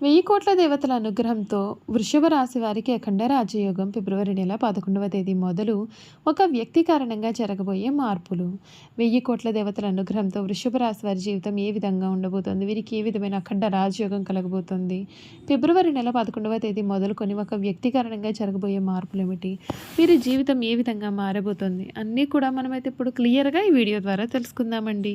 వెయ్యి కోట్ల దేవతల అనుగ్రహంతో వృషభ రాశి వారికి అఖండ రాజయోగం ఫిబ్రవరి నెల పదకొండవ తేదీ మొదలు ఒక వ్యక్తి కారణంగా జరగబోయే మార్పులు. వెయ్యి కోట్ల దేవతల అనుగ్రహంతో వృషభ రాశి వారి జీవితం ఏ విధంగా ఉండబోతోంది? వీరికి ఏ విధమైన అఖండ రాజయోగం కలగబోతోంది? ఫిబ్రవరి నెల పదకొండవ తేదీ మొదలుకొని ఒక వ్యక్తి కారణంగా జరగబోయే మార్పులు ఏమిటి? వీరి జీవితం ఏ విధంగా మారబోతోంది? అన్నీ కూడా మనమైతే ఇప్పుడు క్లియర్గా ఈ వీడియో ద్వారా తెలుసుకుందామండి.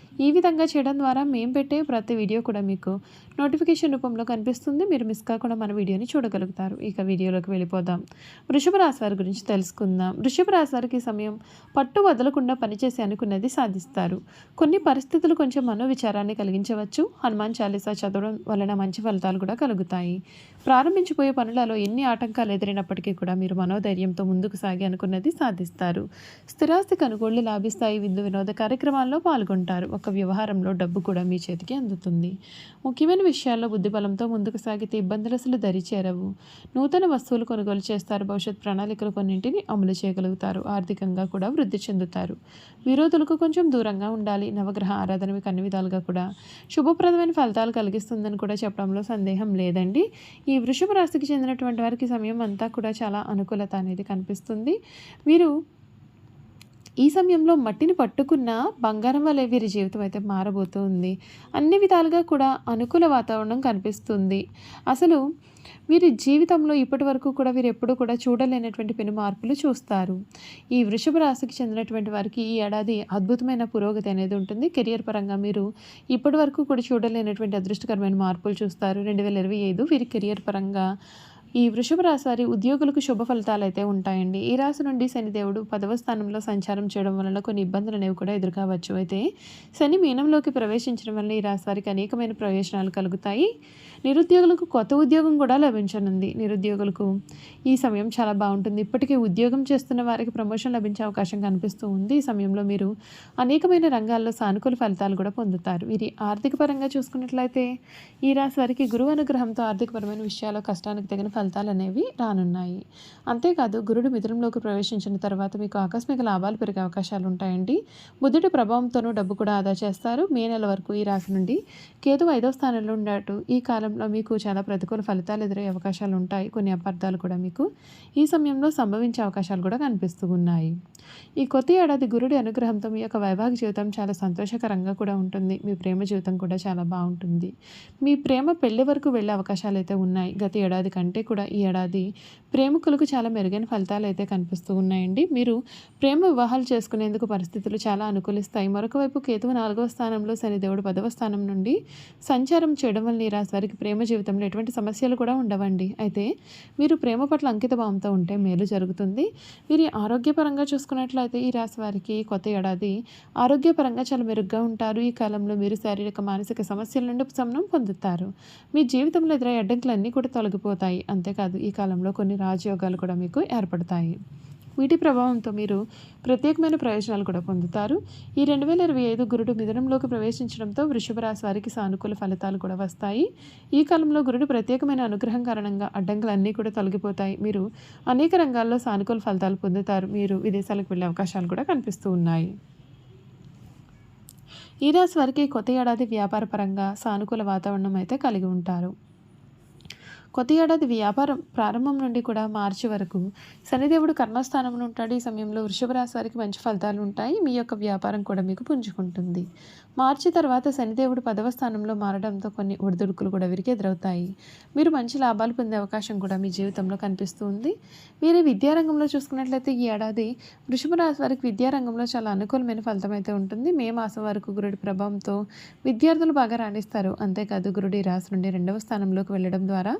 ఈ విధంగా చేయడం ద్వారా మేము పెట్టే ప్రతి వీడియో కూడా మీకు నోటిఫికేషన్ రూపంలో కనిపిస్తుంది. మీరు మిస్ కాకుండా మన వీడియోని చూడగలుగుతారు. ఇక వీడియోలోకి వెళ్ళిపోదాం. వృషభ రాశి వారి గురించి తెలుసుకుందాం. వృషభ రాశి వారికి సమయం పట్టు వదలకుండా పనిచేసి అనుకున్నది సాధిస్తారు. కొన్ని పరిస్థితులు కొంచెం మనోవిచారాన్ని కలిగించవచ్చు. హనుమాన్ చాలీసా చదవడం వలన మంచి ఫలితాలు కూడా కలుగుతాయి. ప్రారంభించిపోయే పనులలో ఎన్ని ఆటంకాలు ఎదురైనప్పటికీ కూడా మీరు మనోధైర్యంతో ముందుకు సాగి అనుకున్నది సాధిస్తారు. స్థిరాస్తి కొనుగోళ్ళు లాభిస్తాయి. విందు వినోద కార్యక్రమాల్లో పాల్గొంటారు. ఒక వ్యవహారంలో డబ్బు కూడా మీ చేతికి అందుతుంది. ముఖ్యమైన విషయాల్లో బుద్ధిబలంతో ముందుకు సాగితే ఇబ్బందులు అసలు దరిచేరవు నూతన వస్తువులు కొనుగోలు చేస్తారు. భవిష్యత్ ప్రణాళికలు కొన్నింటిని అమలు చేయగలుగుతారు. ఆర్థికంగా కూడా వృద్ధి చెందుతారు. విరోధులకు కొంచెం దూరంగా ఉండాలి. నవగ్రహ ఆరాధన మీకు అన్ని విధాలుగా కూడా శుభప్రదమైన ఫలితాలు కలిగిస్తుందని కూడా చెప్పడంలో సందేహం లేదండి. ఈ వృషభ రాశికి చెందినటువంటి వారికి సమయం అంతా కూడా చాలా అనుకూలత అనేది కనిపిస్తుంది. వీరు ఈ సమయంలో మట్టిని పట్టుకున్న బంగారం వలె వీరి జీవితం అయితే మారబోతుంది. అన్ని విధాలుగా కూడా అనుకూల వాతావరణం కనిపిస్తుంది. అసలు వీరి జీవితంలో ఇప్పటి వరకు కూడా వీరు ఎప్పుడూ కూడా చూడలేనటువంటి పెను మార్పులు చూస్తారు. ఈ వృషభ రాశికి చెందినటువంటి వారికి ఈ ఏడాది అద్భుతమైన పురోగతి అనేది ఉంటుంది. కెరియర్ పరంగా మీరు ఇప్పటి వరకు కూడా చూడలేనటువంటి అదృష్టకరమైన మార్పులు చూస్తారు. రెండు వేల ఇరవై ఐదు వీరి కెరియర్ పరంగా ఈ వృషభ రాశి వారి ఉద్యోగులకు శుభ ఫలితాలు అయితే ఉంటాయండి. ఈ రాశి నుండి శనిదేవుడు పదవ స్థానంలో సంచారం చేయడం వలన కొన్ని ఇబ్బందులు అనేవి కూడా ఎదురుకావచ్చు. అయితే శని మీనంలోకి ప్రవేశించడం వల్ల ఈ రాశి వారికి అనేకమైన ప్రయోజనాలు కలుగుతాయి. నిరుద్యోగులకు కొత్త ఉద్యోగం కూడా లభించనుంది. నిరుద్యోగులకు ఈ సమయం చాలా బాగుంటుంది. ఇప్పటికే ఉద్యోగం చేస్తున్న వారికి ప్రమోషన్ లభించే అవకాశం కనిపిస్తూ ఉంది. ఈ సమయంలో మీరు అనేకమైన రంగాల్లో సానుకూల ఫలితాలు కూడా పొందుతారు. వీరి ఆర్థిక పరంగా చూసుకున్నట్లయితే ఈ రాశి వారికి గురువు అనుగ్రహంతో ఆర్థికపరమైన విషయాల్లో కష్టానికి తగిన ఫలితాలు అనేవి రానున్నాయి. అంతేకాదు గురుడు మిథునంలోకి ప్రవేశించిన తర్వాత మీకు ఆకస్మిక లాభాలు పెరిగే అవకాశాలు ఉంటాయండి. బుద్ధుడి ప్రభావంతోనూ డబ్బు కూడా ఆదా చేస్తారు. మే నెల వరకు ఈ రాశి నుండి కేతు ఐదో స్థానంలో ఉన్నట్టు ఈ కాలం కాలంలో మీకు చాలా ప్రతికూల ఫలితాలు ఎదురయ్యే అవకాశాలు ఉంటాయి. కొన్ని అపార్థాలు కూడా మీకు ఈ సమయంలో సంభవించే అవకాశాలు కూడా కనిపిస్తూ ఉన్నాయి. ఈ కొత్త ఏడాది గురుడి అనుగ్రహంతో మీ యొక్క వైవాహిక జీవితం చాలా సంతోషకరంగా కూడా ఉంటుంది. మీ ప్రేమ జీవితం కూడా చాలా బాగుంటుంది. మీ ప్రేమ పెళ్ళి వరకు వెళ్ళే అవకాశాలు అయితే ఉన్నాయి. గత ఏడాది కంటే కూడా ఈ ఏడాది ప్రేమికులకు చాలా మెరుగైన ఫలితాలు అయితే కనిపిస్తూ ఉన్నాయండి. మీరు ప్రేమ వివాహాలు చేసుకునేందుకు పరిస్థితులు చాలా అనుకూలిస్తాయి. మరొక వైపు కేతువు నాలుగవ స్థానంలో శనిదేవుడు పదవ స్థానం నుండి సంచారం చేయడం వల్ల ఈ రాశి వారికి ప్రేమ జీవితంలో ఎటువంటి సమస్యలు కూడా ఉండవండి. అయితే మీరు ప్రేమ పట్ల అంకిత భావంతో ఉంటే మేలు జరుగుతుంది. వీరి ఆరోగ్యపరంగా చూసుకున్నట్లయితే ఈ రాశి వారికి కొత్త ఏడాది ఆరోగ్యపరంగా చాలా మెరుగ్గా ఉంటారు. ఈ కాలంలో మీరు శారీరక మానసిక సమస్యల నుండి ఉపశమనం పొందుతారు. మీ జీవితంలో ఎదురయ్యే అడ్డంకులన్నీ కూడా తొలగిపోతాయి. అంతేకాదు ఈ కాలంలో కొన్ని రాజయోగాలు కూడా మీకు ఏర్పడతాయి. వీటి ప్రభావంతో మీరు ప్రత్యేకమైన ప్రయోజనాలు కూడా పొందుతారు. ఈ రెండు వేల ఇరవై ఐదు గురుడు మిథునంలోకి ప్రవేశించడంతో వృషభ రాశి వారికి సానుకూల ఫలితాలు కూడా వస్తాయి. ఈ కాలంలో గురుడు ప్రత్యేకమైన అనుగ్రహం కారణంగా అడ్డంకులు అన్నీ కూడా తొలగిపోతాయి. మీరు అనేక రంగాల్లో సానుకూల ఫలితాలు పొందుతారు. మీరు విదేశాలకు వెళ్ళే అవకాశాలు కూడా కనిపిస్తూ ఉన్నాయి. ఈ రాశి వారికి కొత్త ఏడాది వ్యాపార పరంగా సానుకూల వాతావరణం అయితే కలిగి ఉంటారు. కొత్త ఏడాది వ్యాపారం ప్రారంభం నుండి కూడా మార్చి వరకు శనిదేవుడు కర్మస్థానంలో ఉంటాడు. ఈ సమయంలో వృషభ రాశి వారికి మంచి ఫలితాలు ఉంటాయి. మీ యొక్క వ్యాపారం కూడా మీకు పుంజుకుంటుంది. మార్చి తర్వాత శనిదేవుడు పదవ స్థానంలో మారడంతో కొన్ని ఒడిదుడుకులు కూడా వీరికి ఎదురవుతాయి. మీరు మంచి లాభాలు పొందే అవకాశం కూడా మీ జీవితంలో కనిపిస్తుంది మీరు విద్యారంగంలో చూసుకున్నట్లయితే ఈ ఏడాది వృషభ రాశి వారికి విద్యారంగంలో చాలా అనుకూలమైన ఫలితం అయితే ఉంటుంది. మే మాసం వరకు గురుడి ప్రభావంతో విద్యార్థులు బాగా రాణిస్తారు. అంతేకాదు గురుడి రాశి నుండి రెండవ స్థానంలోకి వెళ్ళడం ద్వారా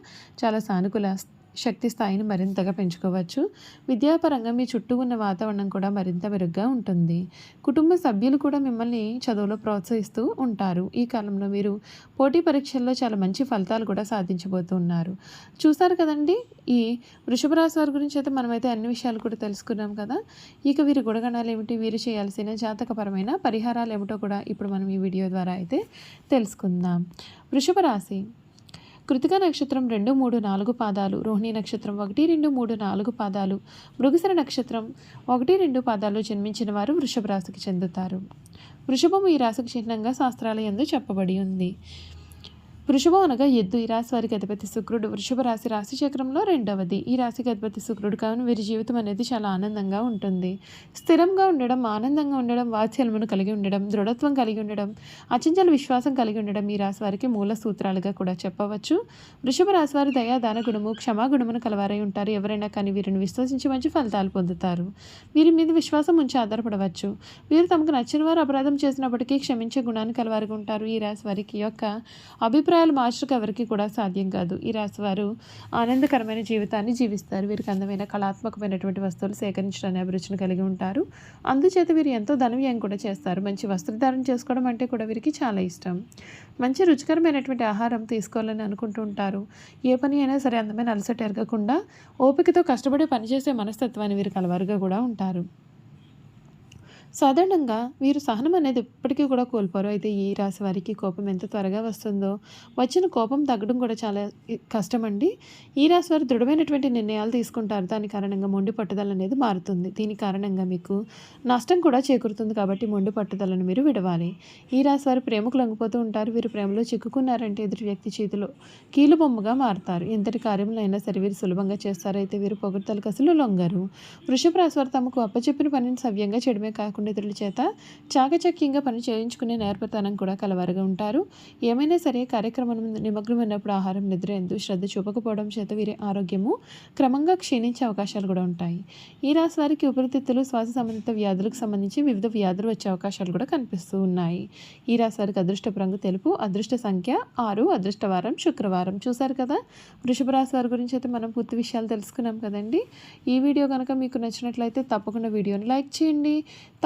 చాలా సానుకూల శక్తి స్థాయిని మరింతగా పెంచుకోవచ్చు. విద్యాపరంగా మీ చుట్టూ ఉన్న వాతావరణం కూడా మరింత మెరుగ్గా ఉంటుంది. కుటుంబ సభ్యులు కూడా మిమ్మల్ని చదువులో ప్రోత్సహిస్తూ ఉంటారు. ఈ కాలంలో మీరు పోటీ పరీక్షల్లో చాలా మంచి ఫలితాలు కూడా సాధించబోతున్నారు. చూసారు కదండి? ఈ వృషభ రాశి వారి గురించి అయితే మనమైతే అన్ని విషయాలు కూడా తెలుసుకున్నాం కదా? ఇక వీరి గుణగణాలు ఏమిటి? వీరు చేయాల్సిన జాతకపరమైన పరిహారాలు ఏమిటో కూడా ఇప్పుడు మనం ఈ వీడియో ద్వారా అయితే తెలుసుకుందాం. వృషభ రాశి కృతిక నక్షత్రం రెండు మూడు నాలుగు పాదాలు. రోహిణి నక్షత్రం ఒకటి రెండు మూడు నాలుగు పాదాలు. మృగశిర నక్షత్రం ఒకటి రెండు పాదాలు జన్మించిన వారు వృషభ రాశికి చెందుతారు. వృషభము ఈ రాశికి చిహ్నంగా శాస్త్రాల ఎందు చెప్పబడి ఉంది. వృషభం అనగా ఎద్దు. ఈ రాశి వారికి అధిపతి శుక్రుడు. వృషభ రాశి రాశి చక్రంలో రెండవది. ఈ రాశికి అధిపతి శుక్రుడు. కావున వీరి జీవితం అనేది చాలా ఆనందంగా ఉంటుంది. స్థిరంగా ఉండడం ఆనందంగా ఉండడం వాత్సల్యమును కలిగి ఉండడం దృఢత్వం కలిగి ఉండడం అచంచల విశ్వాసం కలిగి ఉండడం ఈ రాశి వారికి మూల సూత్రాలుగా కూడా చెప్పవచ్చు. వృషభ రాశి వారు దయా దాన గుణము క్షమాగుణమును కలవారై ఉంటారు. ఎవరైనా కానీ వీరిని విశ్వసించి మంచి ఫలితాలు పొందుతారు. వీరి మీద విశ్వాసం ఉంచి ఆధారపడవచ్చు. వీరు తమకు నచ్చిన వారు అపరాధం చేసినప్పటికీ క్షమించే గుణాన్ని కలవారుగా ఉంటారు. ఈ రాశి వారికి యొక్క అభిప్రాయం అభిప్రాయాలు మార్చడం ఎవరికి కూడా సాధ్యం కాదు. ఈ రాశివారు ఆనందకరమైన జీవితాన్ని జీవిస్తారు. వీరికి అందమైన కళాత్మకమైనటువంటి వస్తువులు సేకరించడానికి అభిరుచిని కలిగి ఉంటారు. అందుచేత వీరు ఎంతో ధనవ్యయం కూడా చేస్తారు. మంచి వస్త్రధారణ చేసుకోవడం అంటే కూడా వీరికి చాలా ఇష్టం. మంచి రుచికరమైనటువంటి ఆహారం తీసుకోవాలని అనుకుంటూ ఉంటారు. ఏ పని అయినా సరే అందమైన అలసట ఎరగకుండా ఓపికతో కష్టపడి పనిచేసే మనస్తత్వాన్ని వీరు కలవారుగా కూడా ఉంటారు. సాధారణంగా వీరు సహనం అనేది ఎప్పటికీ కూడా కోల్పోరు. అయితే ఈ రాశి వారికి కోపం ఎంత త్వరగా వస్తుందో వచ్చిన కోపం తగ్గడం కూడా చాలా కష్టమండి. ఈ రాశి వారు దృఢమైనటువంటి నిర్ణయాలు తీసుకుంటారు. దాని కారణంగా మొండి పట్టుదల అనేది మారుతుంది. దీని కారణంగా మీకు నష్టం కూడా చేకూరుతుంది కాబట్టి మొండి పట్టుదలను మీరు విడవాలి. ఈ రాశి వారు ప్రేమకు లొంగిపోతూ ఉంటారు. వీరు ప్రేమలో చిక్కుకున్నారంటే ఎదుటి వ్యక్తి చేతిలో కీలుబొమ్మగా మారుతారు. ఎంతటి కార్యములైనా అయినా సరే వీరు సులభంగా చేస్తారు. అయితే వీరు పొగడ్తలకు అసలు లొంగరు. వృషభ రాశి వారు తమకు అప్పచెప్పిన పనిని సవ్యంగా చేయడమే కాకుండా పండితుల చేత చాకచక్యంగా పని చేయించుకునే నేర్పతనం కూడా కలవారుగా ఉంటారు. ఏమైనా సరే కార్యక్రమం నిమగ్నమైనప్పుడు ఆహారం నిద్ర ఎందు శ్రద్ధ చూపకపోవడం చేత వీరి ఆరోగ్యము క్రమంగా క్షీణించే అవకాశాలు కూడా ఉంటాయి. ఈ రాశి వారికి ఉపరితిత్తులు శ్వాస సంబంధిత వ్యాధులకు సంబంధించి వివిధ వ్యాధులు వచ్చే అవకాశాలు కూడా కనిపిస్తూ ఉన్నాయి. ఈ రాశి వారికి అదృష్ట రంగు తెలుపు అదృష్ట సంఖ్య ఆరు అదృష్టవారం శుక్రవారం. చూశారు కదా? వృషభ రాశి వారి గురించి అయితే మనం పూర్తి విషయాలు తెలుసుకున్నాం కదండి. ఈ వీడియో కనుక మీకు నచ్చినట్లయితే తప్పకుండా వీడియోని లైక్ చేయండి.